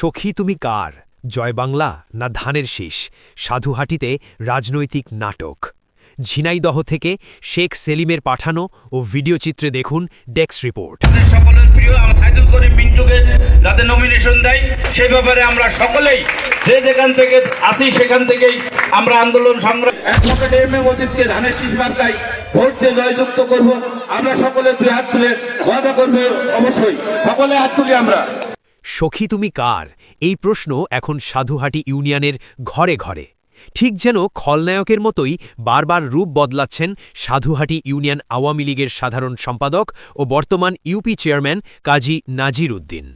সখী তুমি কার? জয় বাংলা না ধানের শীষ? সাধুহাটিতে রাজনৈতিক নাটক। ঝিনাইদহ থেকে শেখ সেলিমের পাঠানো ও ভিডিও চিত্রে দেখুন ডেক্স রিপোর্ট। সকলের প্রিয় আমার সাইদুল করিম মিন্টুকে যাতে নমিনেশন দেয় সেই ব্যাপারে আমরা সকলেই যে যেখান থেকে আসি সেখান থেকেই আমরা আন্দোলন সংগ্রাম অ্যাডভোকেট এম এ অতীতকে ধানের শীষ মার্কায় ভোট দিয়ে জয়যুক্ত করব। আমরা সকলে দুই হাত তুলে ওয়াদা করবে অবশ্যই। সকলে হাত তুলি আমরা। সখী তুমি কার? এই প্রশ্ন এখন সাধুহাটি ইউনিয়নের ঘরে ঘরে। ঠিক যেন খলনায়কের মতোই বারবার রূপ বদলাচ্ছেন সাধুহাটি ইউনিয়ন আওয়ামী লীগের সাধারণ সম্পাদক ও বর্তমান ইউপি চেয়ারম্যান কাজী নাজির উদ্দিন।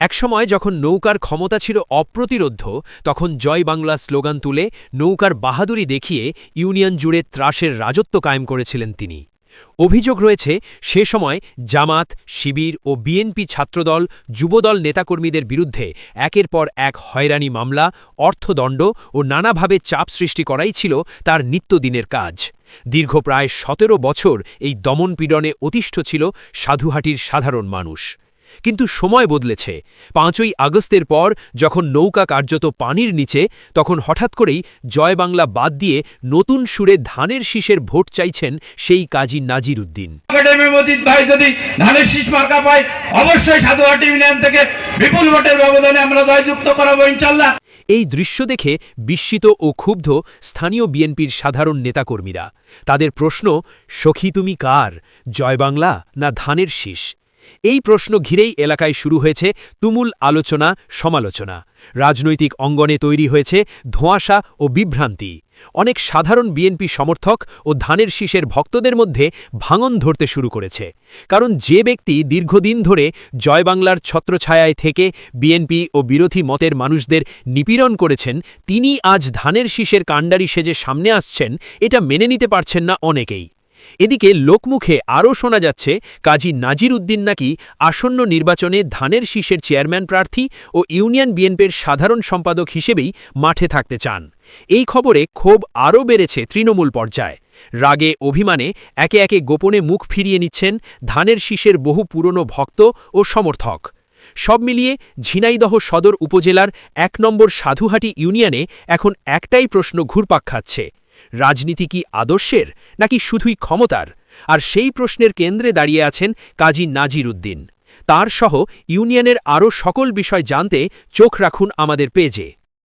একসময় যখন নৌকার ক্ষমতা ছিল অপ্রতিরোধ্য, তখন জয় বাংলা স্লোগান তুলে নৌকার বাহাদুরি দেখিয়ে ইউনিয়ন জুড়ে ত্রাসের রাজত্ব কায়েম করেছিলেন তিনি। অভিযোগ রয়েছে, সে সময় জামাত, শিবির ও বিএনপি ছাত্রদল, যুবদল নেতাকর্মীদের বিরুদ্ধে একের পর এক হয়রানি মামলা, অর্থদণ্ড ও নানাভাবে চাপ সৃষ্টি করাই ছিল তার নিত্যদিনের কাজ। দীর্ঘ প্রায় সতেরো বছর এই দমনপীড়নে অতিষ্ঠ ছিল সাধুহাটির সাধারণ মানুষ। কিন্তু সময় বদলেছে। পাঁচই আগস্টের পর যখন নৌকা কার্যত পানির নিচে তখন হঠাৎ করেই জয় বাংলা বাদ দিয়ে নতুন সুরে ধানের শীষের ভোট চাইছেন সেই কাজী নাজির উদ্দিন। ভাই যদি ধানের শীষ মার্কা পায় অবশ্যই সাধুহাটি ইউনিয়ন থেকে বিপুল ভোটের ব্যবধানে আমরা জয়যুক্ত করাবো ইনশাল্লাহ এই দৃশ্য দেখে বিস্মিত ও ক্ষুব্ধ স্থানীয় বিএনপির সাধারণ নেতাকর্মীরা। তাদের প্রশ্ন সখী তুমি কার? জয় বাংলা না ধানের শীষ? এই প্রশ্ন ঘিরেই এলাকায় শুরু হয়েছে তুমুল আলোচনা, সমালোচনা। রাজনৈতিক অঙ্গনে তৈরি হয়েছে ধোঁয়াশা ও বিভ্রান্তি। অনেক সাধারণ বিএনপি সমর্থক ও ধানের শীষের ভক্তদের মধ্যে ভাঙন ধরতে শুরু করেছে। কারণ যে ব্যক্তি দীর্ঘদিন ধরে জয় বাংলার ছত্রছায়ায় থেকে বিএনপি ও বিরোধী মতের মানুষদের নিপীড়ন করেছেন, তিনি আজ ধানের শীষের কাণ্ডারি সেজে সামনে আসছেন, এটা মেনে নিতে পারছেন না অনেকেই। এদিকে লোকমুখে আরও শোনা যাচ্ছে, কাজী নাজির উদ্দিন নাকি আসন্ন নির্বাচনে ধানের শীষের চেয়ারম্যান প্রার্থী ও ইউনিয়ন বিএনপির সাধারণ সম্পাদক হিসেবেই মাঠে থাকতে চান। এই খবরে ক্ষোভ আরও বেড়েছে তৃণমূল পর্যায়ে। রাগে অভিমানে একে একে গোপনে মুখ ফিরিয়ে নিচ্ছেন ধানের শীষের বহু পুরনো ভক্ত ও সমর্থক। সব মিলিয়ে ঝিনাইদহ সদর উপজেলার এক নম্বর সাধুহাটি ইউনিয়নে এখন একটাই প্রশ্ন ঘুরপাক খাচ্ছে। রাজনীতি কি আদর্শের, নাকি শুধুই ক্ষমতার? আর সেই প্রশ্নের কেন্দ্রে দাঁড়িয়ে আছেন কাজী নাজির উদ্দিন। তার সহ ইউনিয়নের আরও সকল বিষয় জানতে চোখ রাখুন আমাদের পেজে।